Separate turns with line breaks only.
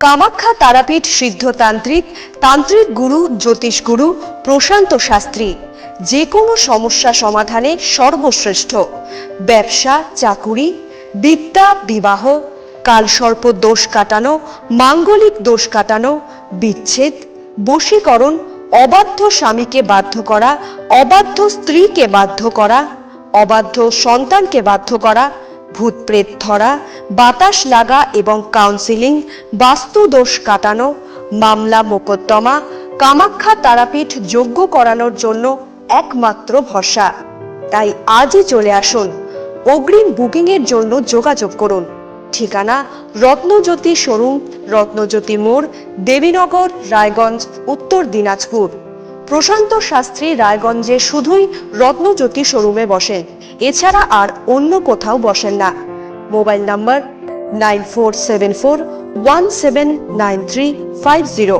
কামাখ্যা তারাপীঠ সিদ্ধতান্ত্রিক, তান্ত্রিক গুরু, জ্যোতিষ গুরু, প্রশান্ত শাস্ত্রী। যে কোনো সমস্যা সমাধানে সর্বশ্রেষ্ঠ। ব্যবসা, চাকুরি, বিদ্যা, বিবাহ, কালসর্প দোষ কাটানো, মাঙ্গলিক দোষ কাটানো, বিচ্ছেদ, বশীকরণ, অবাধ্য স্বামীকে বাধ্য করা, অবাধ্য স্ত্রীকে বাধ্য করা, অবাধ্য সন্তানকে বাধ্য করা ভূত প্রেত ধরা, বাতাস লাগা এবং কাউন্সিলিং বাস্তু দোষ কাটানো, মামলা মোকদ্দমা, কামাখ্যা তারাপীঠ যোগ্য করানোর জন্য একমাত্র ভরসা। তাই আজই চলে আসুন। অগ্রিম বুকিংয়ের জন্য যোগাযোগ করুন। ঠিকানা রত্নজ্যোতি শোরুম, রত্নজ্যোতি মোড়, দেবীনগর, রায়গঞ্জ, উত্তর দিনাজপুর। প্রশান্ত শাস্ত্রী রায়গঞ্জে শুধুই রত্নজ্যোতি শোরুমে বসেন এছাড়া আর অন্য কোথাও বসেন না। Mobile number nine four seven four one seven nine three five zero.